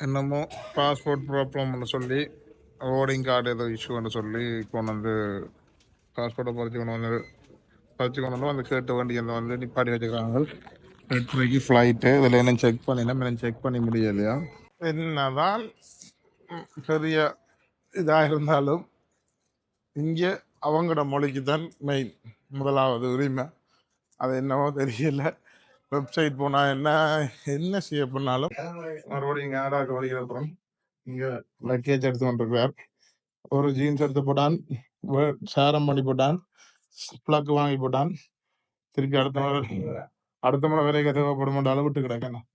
என்னமோ பாஸ்போர்ட் ப்ராப்ளம்னு சொல்லி ஓடிங் கார்டு ஏதோ இஷ்யூன்னு சொல்லி கொண்டு வந்து பாஸ்போர்ட்டை பறிச்சு கொண்டு வந்து பறிச்சு கொண்டு வந்து வந்து கேட்டு வண்டி அந்த வந்து நிப்பாட்டி வச்சுக்கிறாங்க. எட்டரைக்கு ஃப்ளைட்டு இதில் என்ன செக் பண்ணினா என்ன செக் பண்ணி முடியலையா? என்னதான் பெரிய இதாக இருந்தாலும் இங்கே அவங்களோட மொழிக்கு தான் மெயின் முதலாவது உரிமை. அது என்னவோ தெரியல. வெப்சைட் போனால் என்ன என்ன செய்ய பண்ணாலும் மறுபடியும் இங்கே ஆடாக்கு வருகிற அப்புறம் இங்கே லக்கேஜ் எடுத்து கொண்டிருக்கிறார். ஒரு ஜீன்ஸ் எடுத்து போட்டான் சாரம் பண்ணி போட்டான் பிளக் வாங்கி போட்டான். திருப்பி அடுத்த முறை அடுத்த முறை வரைக்கும் தேவைப்படும் அளவிட்டு கிடக்கணும்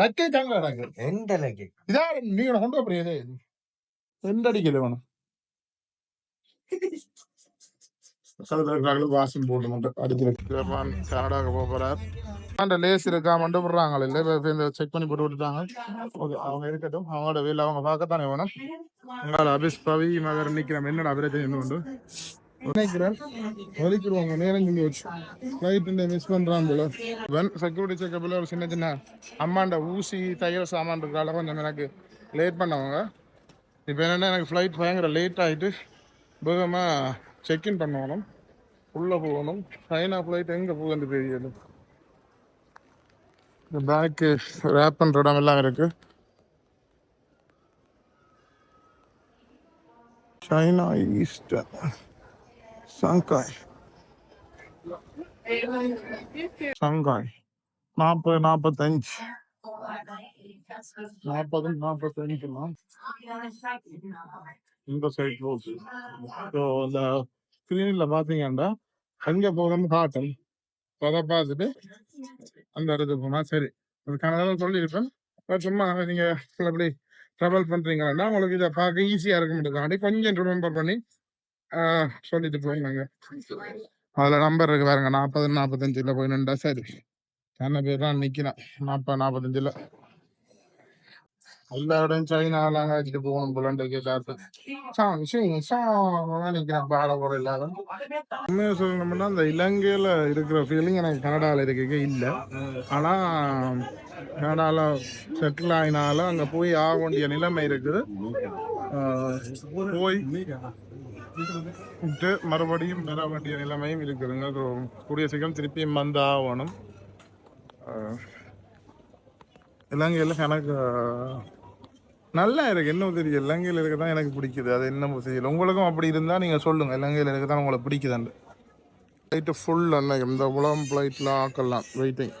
லக்கேஜ் அங்கே கிடக்கு? எந்த லக்கி இதா நீங்க கொண்டு போறியதே ரெண்டு அடிக்கல வேணும் சகோதரர்களும் வாசம் போட்டு மட்டும் அடிச்சு போக போறார். அந்த லேஸ் இருக்கா? மட்டும் விடுறாங்க இல்ல இந்த செக் பண்ணி போட்டு விட்டுட்டாங்க ஓகே அவங்க இருக்கட்டும். அவங்களோட வேலை அவங்க பார்க்கத்தானே வேணும். உங்களால் அபிஸ் பவி மகர் நிக்கிறோம் என்னோட பிரச்சனை என்ன உண்டு. நினைக்கிறேன். ஒலிக்கிறவங்க நேரம் சொல்லி வச்சு. ஃப்ளைட் மிஸ் பண்றான் போல. வென் செக்யூரிட்டி செக்கப்பில் ஒரு சின்ன சின்ன அம்மாண்ட ஊசி தையல் சாமான் இருக்கால கொஞ்சம் எனக்கு லேட் பண்ணவங்க. இப்போ என்னென்னா எனக்கு ஃப்ளைட் பயங்கர லேட் ஆகிட்டு வேகமாக செக்இன் பண்ணணும் உள்ளே போகணும் சைனா ஃப்ளைட் எங்கே போகுதுன்னு தெரியல இந்த பேக்கு ரேப் பண்ணுற இடம் எல்லாம் இருக்கு சைனா ஈஸ்ட் சங்காய் சங்காய் நாற்பது நாற்பத்தஞ்சு நாற்பது நாற்பத்தஞ்சுலாம் இந்த சைட் போகுது ஸோ இந்த ஸ்க்ரீனில் பார்த்தீங்கன்னா அங்கே போகிறோம்னு காட்டும் அதை பார்த்துட்டு அந்த இடத்துக்கு போனால் சரி அதுக்கான கனடாவில் சொல்லியிருப்பேன் பட் சும்மா நீங்கள் அப்படி ட்ராவல் பண்ணுறீங்கன்னா உங்களுக்கு இதை பார்க்க ஈஸியாக இருக்க முடியாது கொஞ்சம் ரிமெம்பர் பண்ணி சொல்லிட்டு போயிருந்தாங்க அதில் நம்பர் இருக்கு பாருங்க நாற்பது நாற்பத்தஞ்சில் போய் நின்றா சரி என்ன பேர் தான் நிற்கிறேன் நாற்பது நாற்பத்தஞ்சில் எல்லா சைனா சைனாலாம் வச்சுட்டு போகணும் போலன்ட்டு கேட்டாரு சாங் சிங் சாங் போகிற இல்லாத உண்மையை சொல்லணும்னா அந்த இலங்கையில் இருக்கிற ஃபீலிங் எனக்கு கனடாவில் இருக்க இல்லை ஆனால் கனடாவில் செட்டில் ஆகினாலும் அங்கே போய் ஆக வேண்டிய நிலைமை இருக்குது போய் மறுபடியும் பெற வேண்டிய நிலைமையும் இருக்குதுங்க கூடிய சீக்கிரம் திருப்பியும் வந்து ஆகணும் இலங்கையில் எனக்கு நல்லா இருக்கு என்ன தெரியல இலங்கையில் இருக்க தான் எனக்கு பிடிக்குது. அது என்ன தெரியல உங்களுக்கும் அப்படி இருந்தால் நீங்கள் சொல்லுங்கள் இலங்கையில் இருக்க தான் உங்களுக்கு பிடிக்குதாண்டு ஃப்ளைட்டு ஃபுல் அன்னைக்கு இந்த உலகம் ஃப்ளைட்டில் ஆக்கலாம். வெயிட்டிங்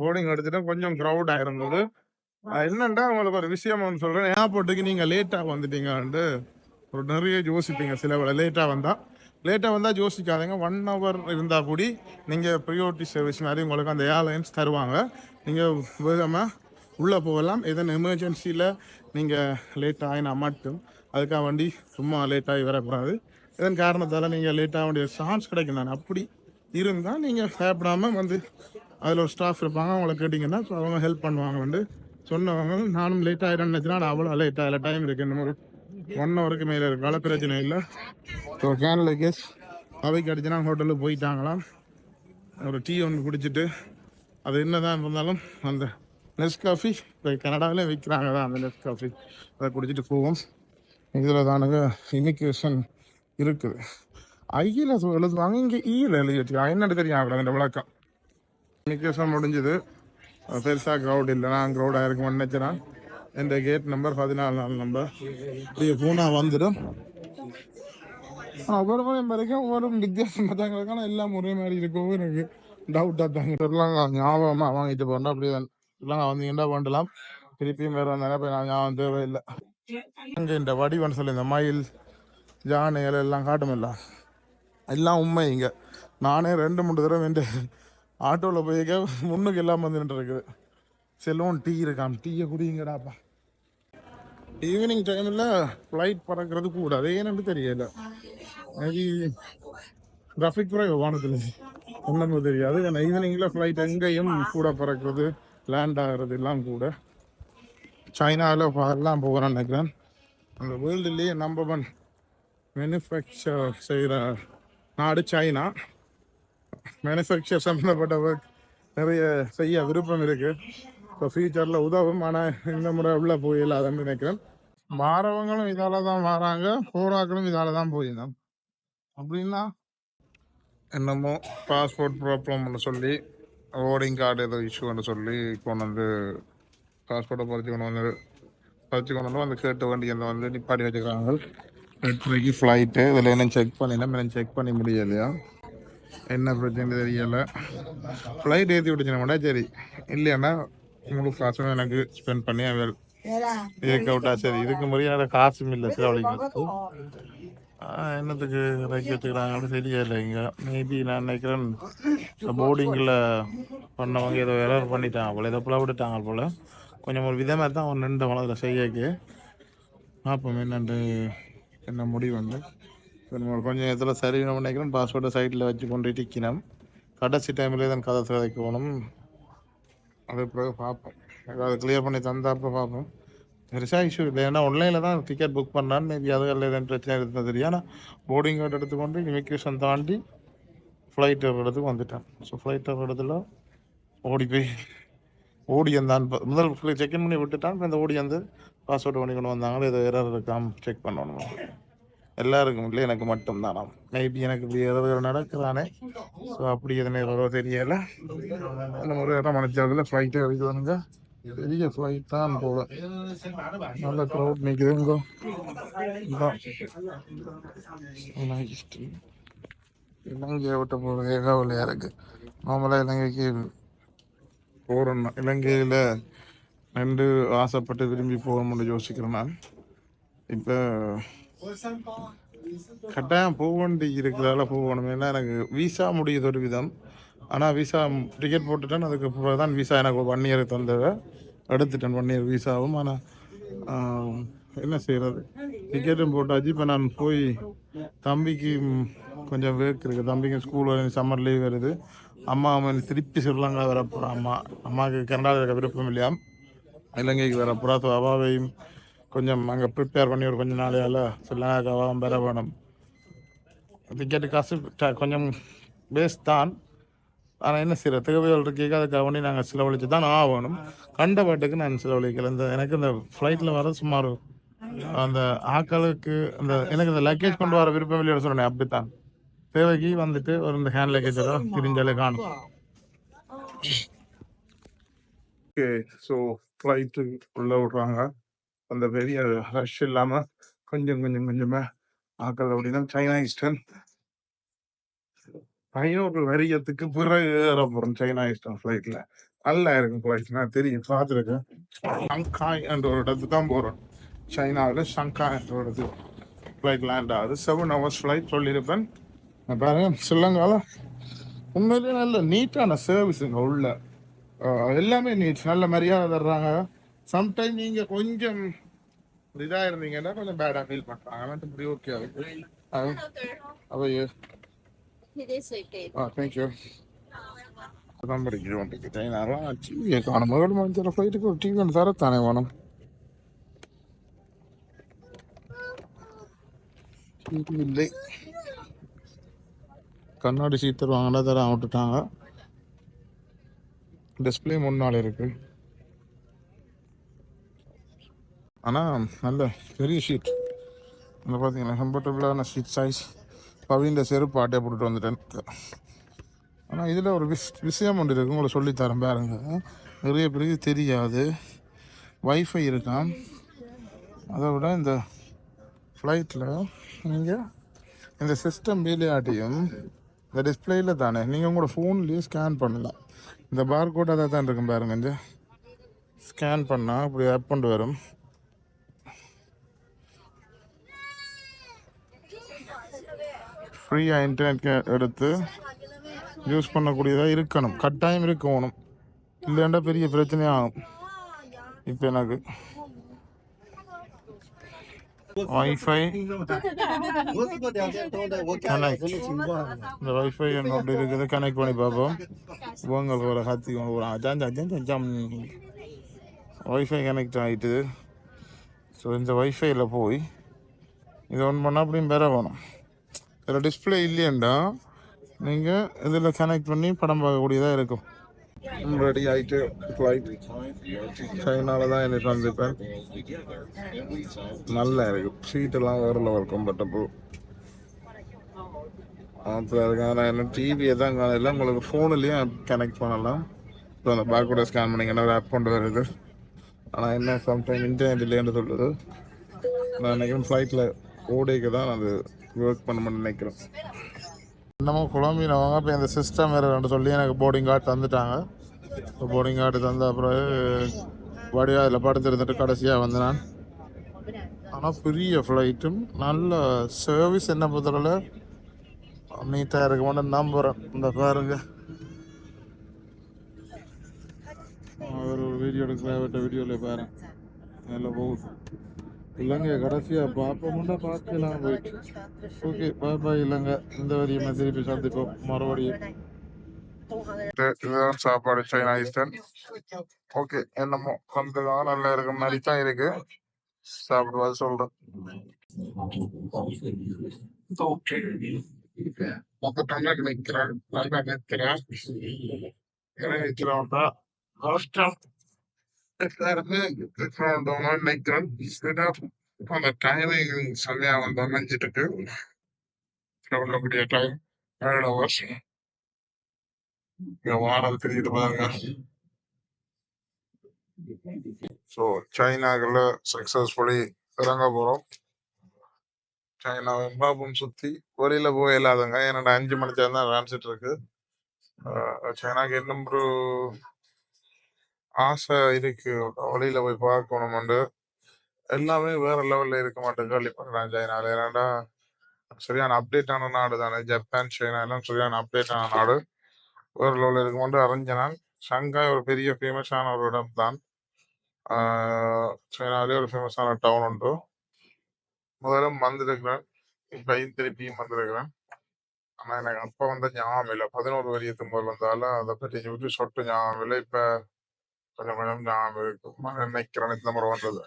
போர்டிங் எடுத்துட்டு கொஞ்சம் க்ரௌட் ஆயிருந்தது. என்னண்டா உங்களுக்கு ஒரு விஷயம் ஒன்று சொல்கிறேன் ஏர்போர்ட்டுக்கு நீங்கள் லேட்டாக வந்துட்டீங்கன்ட்டு ஒரு நிறைய யோசிப்பீங்க. சில வேலை லேட்டாக வந்தால் லேட்டாக வந்தால் யோசிக்காதீங்க. ஒன் ஹவர் இருந்தால் கூடி நீங்கள் ப்ரியோரிட்டி சர்வீஸ் மாதிரி உங்களுக்கு அந்த ஏர்லைன்ஸ் தருவாங்க. நீங்கள் வேகமாக உள்ளே போகலாம். எதன் எமர்ஜென்சியில் நீங்கள் லேட் ஆகினா மட்டும் அதுக்காக வண்டி சும்மா லேட்டாகி வரக்கூடாது. இதன் காரணத்தால் நீங்கள் லேட்டாக வேண்டிய சான்ஸ் கிடைக்கும் தானே. அப்படி இருந்தால் நீங்கள் பயப்படாமல் வந்து அதில் ஒரு ஸ்டாஃப் இருப்பாங்க. அவங்கள கேட்டிங்கன்னா ஸோ அவங்க ஹெல்ப் பண்ணுவாங்க வந்து சொன்னவங்க நானும் லேட் ஆகிடும்னு நினச்சினா? அவ்வளோ லேட் ஆகல. டைம் இருக்குது இன்னும் ஒரு ஒன் ஹவருக்கு மேலே இருக்கால பிரச்சனை இல்லை. ஸோ கேன் லக்கேஜ் அவைக்கு அடிச்சுனா ஹோட்டலுக்கு போயிட்டாங்களாம். ஒரு டீ ஒன்று குடிச்சிட்டு அது என்ன தான் இருந்தாலும் அந்த நெஸ் காஃபி இப்போ கனடாவிலே விற்கிறாங்க தான் அந்த நெஸ் காஃபி அதை குடிச்சிட்டு போவோம். இதில் தானுங்க இமிக்ரேஷன் இருக்குது. ஐயில் எழுதுவாங்க இங்கே ஈயில் எழுதி வச்சுருக்காங்க என்ன தெரியும் அந்த விளக்கம். இமிக்ரேஷன் முடிஞ்சது. பெருசாக க்ரௌட் இல்லை. நான் க்ரௌடாக இருக்கும் நினைச்சேன்? என் கேட் நம்பர் பதினாலு நாலு நம்பர் இப்படியே பூனா வந்துடும். ஒவ்வொரு முறையும் வரைக்கும் ஒவ்வொரு வித்தியாசம் பார்த்தாங்க. ஆனால் எல்லாம் ஒரே மாதிரி இருக்கவும் எனக்கு டவுட்டாக தாங்க. ஞாபகமாக வாங்கிட்டு போகிறேன் அப்படி எல்லாம் வந்தீங்கன்னா பண்ணலாம் திருப்பியும் வேற வந்தாங்க நான் வந்து இல்லை. அங்கே இந்த வடிவன் சொல்லி இந்த மயில் யானைகள் எல்லாம் காட்டுமில்ல. எல்லாம் உண்மை இங்கே. நானே ரெண்டு மூணு தடவை வந்து ஆட்டோவில் போயிருக்க முன்னுக்கு எல்லாம் வந்துட்டு இருக்குது செல்வம் டீ இருக்காம். டீயை குடிங்கடாப்பா. ஈவினிங் டைமில் ஃப்ளைட் பறக்கிறது கூட அதே ஏன்னு தெரியல. அது டிராஃபிக் குறைவு வானத்தில் என்னன்னு தெரியாது. ஏன்னா ஈவினிங்கில் ஃப்ளைட் எங்கேயும் கூட பறக்கிறது. லேண்ட் ஆகிறது எல்லாம் கூட சைனாவில் எல்லாம் போகிறேன்னு நினைக்கிறேன். அந்த வேர்ல்டுலேயே நம்பர் ஒன் மேனுஃபேக்சர் செய்கிற நாடு சைனா. மேனுஃபேக்சர் சம்மந்தப்பட்ட ஒர்க் நிறைய செய்ய விருப்பம் இருக்குது இப்போ ஃபியூச்சரில் உதவும் ஆனால் இந்த முறை உள்ள போயிடலாதுன்னு நினைக்கிறேன். வாரவங்களும் இதால தான் வராங்க போராக்களும் இதால தான் போயிருந்தான் அப்படின்னா என்னமோ பாஸ்போர்ட் ப்ராப்ளம்னு சொல்லி ஓடிங் கார்டு ஏதோ இஷ்யூன்னு சொல்லி கொண்டு வந்து பாஸ்போர்ட்டை பறிச்சு கொண்டு வந்து பறிச்சு கொண்டு வந்து வந்து கேட்ட வண்டி அந்த வந்து நிப்பாட்டி வச்சுக்கிறாங்க எட்டரைக்கு ஃப்ளைட்டு இதில் என்ன செக் பண்ணினா என்ன செக் பண்ணி முடியலையா? என்ன பிரச்சனை தெரியல. ஃப்ளைட் ஏற்றி விட்டுச்சுனா சரி. இல்லையானா முழு காசும் எனக்கு ஸ்பெண்ட் பண்ணி அவர் ஏக்க விட்டா சரி. இதுக்கு முறையான காசும் இல்லை செலவழிக்கிறது ஆஹ் என்னத்துக்கு இறக்கி வச்சுக்கிறாங்கன்னு தெரியல இங்கே. மேபி நான் நினைக்கிறேன் போர்டிங்கில் பண்ணவங்க ஏதோ எரர் பண்ணிட்டாங்க போல் ஏதோ புலப்பட்டுட்டாங்க போல். கொஞ்சம் ஒரு விதமாக தான் அவன் நின்று வளர்ந்த செய்யக்கு பார்ப்போம் என்னென்று என்ன முடிவு வந்து. கொஞ்சம் இதில் சரி நம்ம நினைக்கிறேன். பாஸ்போர்ட்டை சைட்டில் வச்சு கொண்டு டிக்கினோம் கடைசி டைமில் தான் கதை சிதைக்கணும் அது பிறகு பார்ப்போம். ஏதாவது கிளியர் பண்ணி தந்தாப்போ பார்ப்போம். பெருசாக இஷ்யூ இல்லை. ஏன்னா ஆன்லைனில் தான் டிக்கெட் புக் பண்ணான்னு மேபி அது எதுவும் பிரச்சனை இருந்தது தெரியும். ஆனால் போர்டிங் கார்டு எடுத்துக்கொண்டு இமிக்ரேஷன் தாண்டி ஃப்ளைட் இடத்துக்கு வந்துட்டேன். ஸோ ஃப்ளைட் இடத்துல ஓடி போய் ஓடி வந்தான். ப- முதல் செக்இன் பண்ணி விட்டுட்டான். இந்த ஓடி வந்து பாஸ்வேர்டு பண்ணி கொண்டு வந்தாங்களோ ஏதோ எரர் இருக்காம செக் பண்ணணும். எல்லாருக்கும் இல்லை எனக்கு மட்டும் தானாம் மேபி எனக்கு இப்படி எரர் நடக்குதானே ஸோ அப்படி எதுனே எரரோ தெரியலை. இந்த ஒரு இடம் மனைச்சாவில் ஃப்ளைட்டே வருதுங்க பெரிய ஃப்ளைட் தான் போல நல்ல க்ரௌட் நிற்குதுங்க இலங்கையை விட்டு போகிறது ஏகாவலியாக இருக்கு நார்மலாக இலங்கைக்கு போகிறோம் இலங்கையில் ரெண்டு ஆசைப்பட்டு விரும்பி போகணும்னு யோசிக்கிறேன் நான் இப்போ கட்டாயம் போக வேண்டி இருக்கிறதால போகணும் ஏன்னா எனக்கு விசா முடியுது ஒரு விதம் ஆனால் விசா டிக்கெட் போட்டுட்டேன். அதுக்கு தான் விசா எனக்கு ஒன் இயர் தந்தவை எடுத்துட்டேன் ஒன் இயர் விசாவும் ஆனால் என்ன செய்கிறது டிக்கெட்டும் போட்டாச்சு. இப்போ நான் போய் தம்பிக்கு கொஞ்சம் வேர்க் இருக்குது தம்பிக்கு ஸ்கூல் சம்மர் லீவ் வருது. அம்மா அவன் திருப்பி ஸ்ரீலங்கா வர அம்மா அம்மாவுக்கு கனடாவில் இருக்க விருப்பம் இல்லையா? இலங்கைக்கு வர ஸோ அவாவையும் கொஞ்சம் அங்கே ப்ரிப்பேர் பண்ணி ஒரு கொஞ்சம் நாளையால் ஸ்ரீலங்காவுக்கு அவாவும் வர வேணும். டிக்கெட்டு காசு ட- கொஞ்சம் வேஸ்ட் தான். ஆனால் என்ன செய்கிற தேவைகள் இருக்கீங்க அதை கவனி நாங்கள் செலவழித்து தான் ஆகணும். கண்ட பாட்டுக்கு நான் செலவழிக்கல. இந்த எனக்கு இந்த ஃப்ளைட்டில் வர சுமார் அந்த ஆக்களுக்கு அந்த எனக்கு இந்த லக்கேஜ் கொண்டு வர விருப்பம் இல்லையோட சொன்னேன். அப்படித்தான். தேவைக்கு வந்துட்டு ஒரு இந்த ஹேண்ட் லக்கேஜ் எல்லாம் திரிஞ்சாலே காணும். ஓகே ஸோ ஃப்ளைட்டு உள்ளே விடுறாங்க. அந்த பெரிய ரஷ் இல்லாமல் கொஞ்சம் கொஞ்சம் கொஞ்சமாக ஆக்கள் அப்படின்னா சைனா ஈஸ்டர்ன் ஐநூறு வரியத்துக்கு பிறகு ஏற போகிறோம் சைனா ஈஸ்டர்ன் ஃப்ளைட்டில் நல்லா இருக்கும் ஃப்ளைட் நான் தெரியும். பார்த்துருக்கேன். ஷங்காய் என்ற ஒரு இடத்துக்கு தான் போகிறோம் சைனாவில் ஷங்காய் என்ற ஒரு இடத்துக்கு ஃப்ளைட் லேண்ட் ஆகுது. செவன் ஹவர்ஸ் ஃப்ளைட் சொல்லியிருப்பேன். பாருங்க. ஸ்ரீலங்காவில் உண்மையிலேயே நல்ல நீட்டான சர்வீஸுங்க உள்ள. அஹ் எல்லாமே நீட் நல்ல மரியாதை தர்றாங்க. சம்டைம் நீங்கள் கொஞ்சம் இதாக இருந்தீங்கன்னா கொஞ்சம் பேடாக ஃபீல் பண்ணுறாங்க மற்றபடி ஓகே அது அவை It is okay. ஆ தேங்க்யூ அதான் படிக்கிறோம் சைனாலாம் டிவியை காணும் முதல் மஞ்சள் ஃப்ளைட்டுக்கு ஒரு டிவி ஒன்று தரத்தானே வேணும் இல்லை கண்ணாடி சீட் தருவாங்கன்னா தர விட்டுட்டாங்க டிஸ்பிளே முன்னாள் இருக்கு ஆனால் நல்ல பெரிய ஷீட் இந்த பார்த்தீங்கன்னா கம்ஃபர்டபுளான ஷீட் சைஸ் பவின்ற செருப்பு ஆட்டையை போட்டுட்டு வந்துட்டேன். ஆனால் இதில் ஒரு விஷ் விஷயம் ஒன்று இருக்குது உங்களை சொல்லித்தரேன் பாருங்க. நிறைய பேருக்கு தெரியாது. வைஃபை இருக்கான் அதை விட இந்த ஃப்ளைட்டில் நீங்கள் இந்த சிஸ்டம் வேலையாட்டியும் இந்த டிஸ்பிளேயில் தானே நீங்கள் உங்களோட ஃபோன்லேயே ஸ்கேன் பண்ணலாம். இந்த பார் கோட் அதை தான் இருக்கும் பாருங்க. இந்த ஸ்கேன் பண்ணால் இப்படி ஆப் கொண்டு வரும். ஃப்ரீயாக இன்டர்நெட் எடுத்து யூஸ் பண்ணக்கூடியதாக இருக்கணும். கட்டாயம் இருக்கணும். இல்லைண்டா பெரிய பிரச்சனையாக ஆகும் இப்போ எனக்கு வைஃபை கனெக்ட் இந்த வைஃபை என்னோட இருக்குது. கனெக்ட் பண்ணி பார்ப்போம். உங்க போகிற ஹத்தி வைஃபை கனெக்ட் ஆகிட்டு ஸோ இந்த வைஃபையில் போய் இதை ஒன் பண்ணால் அப்படியும் பெற வேணும். இதில் டிஸ்பிளே இல்லையண்டா. நீங்கள் இதில் கனெக்ட் பண்ணி படம் பார்க்கக்கூடியதாக இருக்கும். ரெடி ஆயிட்டு ஃப்ளைட் சைனால தான் எனக்கு வந்திருப்பேன் நல்லா இருக்கு. சீட் எல்லாம் வேற லெவல் கம்ஃபர்டபுள் அப்புறம் அதுக்கான என்ன டிவியை தான் காலையில் உங்களுக்கு ஃபோன்லேயும் கனெக்ட் பண்ணலாம். ஸோ அந்த பேக்கோட ஸ்கேன் பண்ணிங்கன்னா ஒரு ஆப் கொண்டு வருது. ஆனால் என்ன சம்டைம் இன்டர்நெட் இல்லைன்னு சொல்லுது நான் நினைக்கிறேன் ஃப்ளைட்டில் ஓடிக்கு தான் அது ஒர்க் பண்ணணும்னு நினைக்கிறோம். இன்னமும் குழம்பினவங்க இப்போ இந்த சிஸ்டம் வேறு சொல்லி எனக்கு போர்டிங் கார்டு தந்துட்டாங்க. போர்டிங் கார்டு தந்த அப்புறம் வடிவா அதில் படுத்துருந்துட்டு கடைசியாக வந்து நான். ஆனால் பெரிய ஃப்ளைட்டும் நல்ல சர்வீஸ் என்ன பொறுத்தவரை நீட்டாக இருக்க மாட்டேன் நம்புகிறேன் இந்த பாருங்க. ஒரு வீடியோ எடுக்கிற விட்ட வீடியோவில் பாரு நல்லா போகுது. இல்லைங்க கடைசியாக பார்ப்போம்னா பார்க்கலாம் போயிட்டு. ஓகே பாய் பாய் இல்லைங்க. இந்த வரியுமே திருப்பி சந்திப்போம். மறுபடியும். இதுதான் சாப்பாடு சைனா ஈஸ்டர்ன். ஓகே என்னமோ. கொஞ்சம் நல்லா இருக்க மாதிரி தான் இருக்கு. சாப்பிடுவது சொல்றேன். ஓகே பக்கத்துல நிக்கிறேன் நல்லா நிக்கிறேன் நிக்கிறோம்டா கஷ்டம் நினைக்கிறேன் அந்த டைமிங் சரியா வந்து அமைஞ்சிட்டு இருக்கு எவ்வளவு டைம் ஏழு ஹவர்ஸ் வானம் தெரியுது பாருங்க. ஸோ சைனாக்குள்ள சக்ஸஸ்ஃபுல்லி இறங்க போறோம். சைனா வெம்பாபும் சுத்தி வெளியில போய் இல்லாதங்க என்னோட அஞ்சு மணி நேரம் தான் ரான்சிட்டு இருக்கு சைனாக்கு இன்னும் ஒரு ஆசை இருக்கு. வெளியில போய் பார்க்கணும்னு எல்லாமே வேற லெவல்ல இருக்க மாட்டேன். கேள்விப்படுறேன் சைனால ஏன்னாடா சரியான அப்டேட் ஆன நாடு தானே. ஜப்பான் சைனா எல்லாம் சரியான அப்டேட் ஆன நாடு. வேற லெவலில் இருக்கும்போது அறிஞ்சனால் ஷங்காய் ஒரு பெரிய ஃபேமஸான ஒரு இடம் தான். சைனாலே ஒரு ஃபேமஸான டவுன் உண்டு. முதல்ல வந்திருக்கிறேன் இப்போ திருப்பியும் வந்திருக்கிறேன் ஆனால் எனக்கு அப்போ வந்த ஞாபகம் இல்லை. பதினோரு வரிய முதல் வந்தாலும் அதை பற்றி சொல்லி சொட்டு ஞாபகம் இல்லை. இப்போ கொஞ்சம் கொஞ்சம் ஞாபகம் நினைக்கிறேன் இந்த முறை வந்தது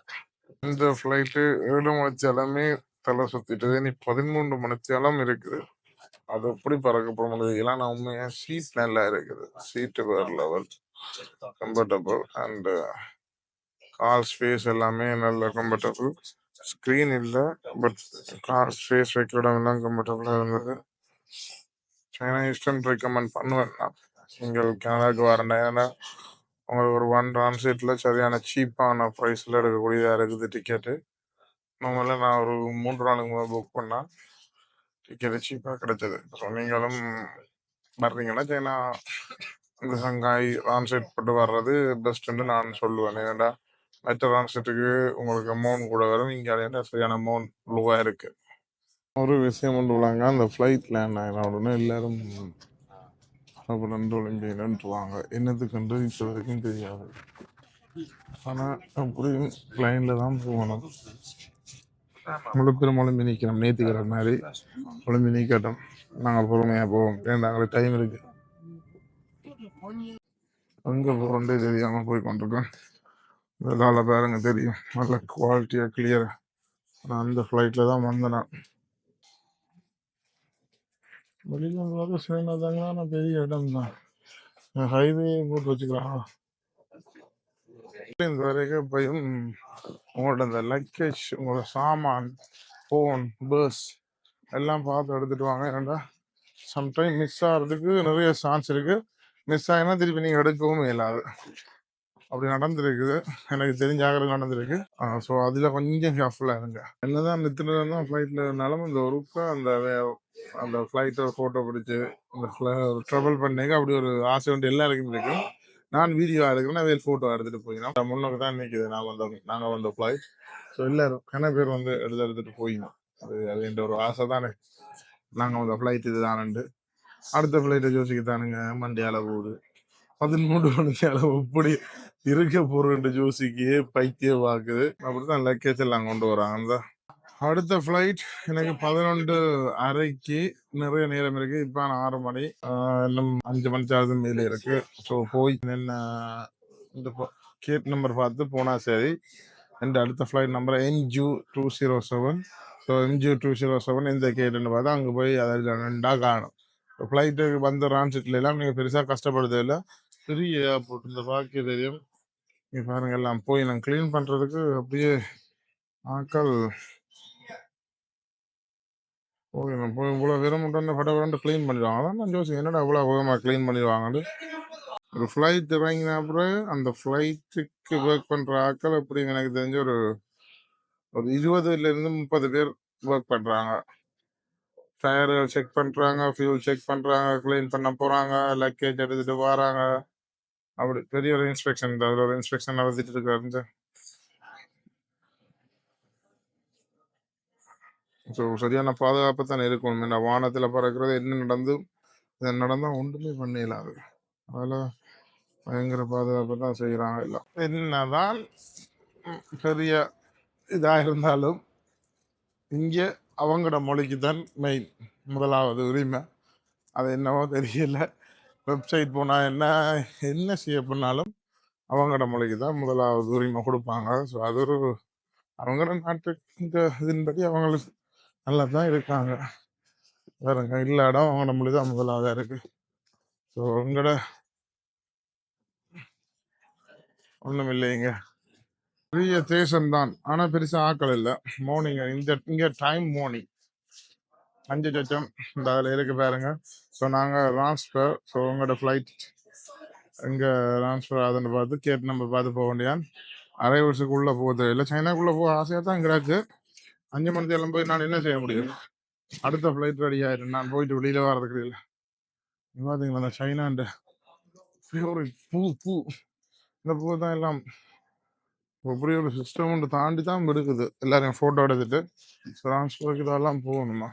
இந்த ஃப்ளைட்டு ஏழு மணிச்சாலுமே தலை சுத்திட்டு நீ பதிமூன்று மணிச்சாலும் இருக்குது அது எப்படி பறக்க போக முடியுது ஏன்னா நான் உண்மையா சீட் நல்லா இருக்குது சீட்டு வேறு லெவல் கம்ஃபர்டபுள் அண்ட் கால் ஸ்பேஸ் எல்லாமே நல்ல கம்ஃபர்டபுள் ஸ்க்ரீன் இல்லை பட் கார் ஸ்பேஸ் வைக்க இடம் எல்லாம் கம்ஃபர்டபுளாக இருந்தது சைனா ஈஸ்டர்ன் ரெக்கமெண்ட் பண்ணுவேன் நான் நீங்கள் கனடாவுக்கு வரேன் ஏன்னா உங்களுக்கு ஒரு ஒன் டிரான்ஸ்லேட்டில் சரியான சீப்பான ப்ரைஸில் எடுக்கக்கூடியதாக இருக்குது டிக்கெட்டு நார்மலாக நான் ஒரு மூன்று நாளுக்கு முதல் புக் பண்ணால் டிக்கெட்டு சீப்பாக கிடைச்சது. ஸோ நீங்களும் வர்றீங்கன்னா சைனா இந்த சங்காய் ரான்செட் போட்டு வர்றது பெஸ்ட்டுன்னு நான் சொல்லுவேன். ஏன்னா மற்ற ரான்செட்டுக்கு உங்களுக்கு அமௌண்ட் கூட வரும். இங்கே சரியான அமௌண்ட் லோவாக இருக்குது ஒரு விஷயம் ஒன்று உள்ளாங்க. அந்த ஃப்ளைட் லேண்ட் ஆகின உடனே எல்லாரும் அப்போ ரெண்டு நன்றுவாங்க என்னதுக்குன்று இப்போ வரைக்கும் தெரியாது ஆனால் அப்படியும் லைனில் தான் போகணும் முழு பெரும் ஒலிம்பி நிற்கிறோம் நேற்றுக்கிற மாதிரி ஒலிம்பி நீக்கட்டும். நாங்கள் பொறுமையாக போவோம். ஏன்னா டைம் இருக்கு. அங்கே போகிறோண்டே தெரியாமல் போய் கொண்டிருக்கோம். வேலை பாருங்க தெரியும். நல்ல குவாலிட்டியாக கிளியராக நான் அந்த ஃப்ளைட்டில் தான் வந்தேன் நான் வெளியில் பெரிய இடம் தான் ஹைவே போட்டு வச்சுக்கிறாங்க இந்த வரைக்கும் போயும் உங்களோட அந்த லக்கேஜ் உங்களோட சாமான் ஃபோன் பஸ் எல்லாம் பார்த்து எடுத்துட்டு வாங்க ஏன்னா சம்டைம் மிஸ் ஆகிறதுக்கு நிறைய சான்ஸ் இருக்கு. மிஸ் ஆகினா திருப்பி நீங்கள் எடுக்கவும் இயலாது. அப்படி நடந்திருக்குது எனக்கு தெரிஞ்ச ஆகிறது நடந்திருக்கு. ஸோ அதில் கொஞ்சம் கேர்ஃபுல்லாக இருங்க. என்னதான் நிறுத்தினது தான் ஃப்ளைட்டில் இருந்தாலும் இந்த ஒருக்கா அந்த வே- அந்த ஃப்ளைட்டை ஃபோட்டோ பிடிச்சி அந்த ட்ராவல் பண்ணிக்க அப்படி ஒரு ஆசை உண்டு எல்லாருக்கும் இருக்கும். நான் வீடியோ எடுக்கிறேன் வேல் ஃபோட்டோ எடுத்துகிட்டு போயினோம் முன்னோக்கு தான் நிற்கிது நான் வந்த நாங்கள் வந்த ஃப்ளைட் ஸோ எல்லாரும் கன பேர் வந்து எடுத்து எடுத்துகிட்டு போயினோம் அது அது என்ற ஒரு ஆசை தானே. நாங்கள் வந்த ஃப்ளைட் இது தானண்டு. அடுத்த ஃப்ளைட்டை ஜோசிக்கு தானுங்க மண்டியால போகுது பதிமூணு மணிக்கு அளவு எப்படி இருக்க போறேன் ஜோசிக்கு பைத்தியம் பாக்குது அப்படித்தான் லக்கேஜ் எல்லாம் கொண்டு வராங்க. அந்த அடுத்த ஃப்ளைட் எனக்கு பதினொன்று அரைக்கு நிறைய நேரம் இருக்கு. இப்போ ஆறு மணி இன்னும் அஞ்சு மணி மேலே இருக்கு. ஸோ போய் என்ன இந்த கேட் நம்பர் பார்த்து போனா சரி. என் அடுத்த flight number என்ஜூ two zero seven so என்ஜூ டூ ஜீரோ செவன் இந்த கேட்டுன்னு பார்த்தா அங்கே போய் அதில் ரெண்டாக காணும். ஃப்ளைட்டு வந்து ரான்சிட்ல எல்லாம் நீங்கள் பெருசாக கஷ்டப்படுறது இல்லை. பெரிய போட்டிருந்த பாக்கிய தெரியும் நீ பாருங்க எல்லாம் போய் நான் க்ளீன் பண்றதுக்கு அப்படியே ஆக்கள் ஓகே நான் போய் இவ்வளோ வெறும் பட படம்ட்டு க்ளீன் பண்ணிடுவாங்க அதான் நான் யோசிச்சேன் என்னடா இவ்வளோ வேகமாக க்ளீன் பண்ணிடுவாங்கன்னு. ஒரு ஃப்ளைட் இறங்கின அப்புறம் அந்த ஃப்ளைட்டுக்கு ஒர்க் பண்ணுற ஆக்கள் அப்படி எனக்கு தெரிஞ்ச ஒரு ஒரு இருபதுலேருந்து முப்பது பேர் ஒர்க் பண்ணுறாங்க டயர்கள் செக் பண்ணுறாங்க ஃபியூல் செக் பண்ணுறாங்க க்ளீன் பண்ண போகிறாங்க லக்கேஜ் எடுத்துகிட்டு வராங்க. அப்படி பெரிய ஒரு இன்ஸ்பெக்ஷன் அதில் ஒரு இன்ஸ்பெக்ஷன் நடத்திட்டு இருக்காரு ஸோ சரியான பாதுகாப்பு தான் இருக்கும் இந்த வானத்தில் பறக்கிறது என்ன நடந்து இது நடந்தால் ஒன்றுமே பண்ணிடலாம் அது அதில் பயங்கர பாதுகாப்பு தான் செய்கிறாங்க எல்லாம். என்னதான் பெரிய இதாக இருந்தாலும் இங்கே அவங்களோட மொழிக்கு தான் மெயின் முதலாவது உரிமை. அது என்னவோ தெரியல. வெப்சைட் போனால் என்ன என்ன செய்ய பண்ணாலும் அவங்களோட மொழிக்கு தான் முதலாவது உரிமை கொடுப்பாங்க. ஸோ அது ஒரு அவங்களோட நாட்டுக்கு இதன்படி அவங்களுக்கு நல்லா தான் இருக்காங்க. வேறுங்க இல்லை இடம் அவங்களோட மொழி தான் முதலாவதாக இருக்கு. ஸோ அவங்களோட ஒன்றும் இல்லைங்க. பெரிய தேசம் தான் ஆனால் பெருசாக ஆக்கள் இல்லை. மார்னிங் இந்த இங்கே டைம் மார்னிங் அஞ்சு லட்சம். இந்த அதில் இருக்கு பாருங்க. ஸோ நாங்கள் ட்ரான்ஸ்ஃபர் ஸோ உங்களோட ஃப்ளைட் இங்கே ட்ரான்ஸ்ஃபர் ஆகுதுன்னு பார்த்து கேட்டு நம்ம பார்த்து போக வேண்டியான் அரைவர்ஸுக்கு உள்ளே போகுது. இல்லை சைனாக்குள்ளே போக ஆசையாக தான் கிடக்கு அஞ்சு மணிக்கு எல்லாம் போய் நான் என்ன செய்ய முடியும்? அடுத்த ஃப்ளைட் ரெடி ஆயிடும் நான் போயிட்டு வெளியில் வர்றதுக்கு இல்லை. பார்த்தீங்களா அந்த சைனாண்ட ஃபேவரட் பூ பூ. இந்த பூ தான் எல்லாம். இப்படி ஒரு சிஸ்டம் ஒன்று தாண்டி தான் இருக்குது. எல்லாரையும் ஃபோட்டோ எடுத்துட்டு ட்ரான்ஸ்ஃபருக்கு இதெல்லாம் போகணுமா?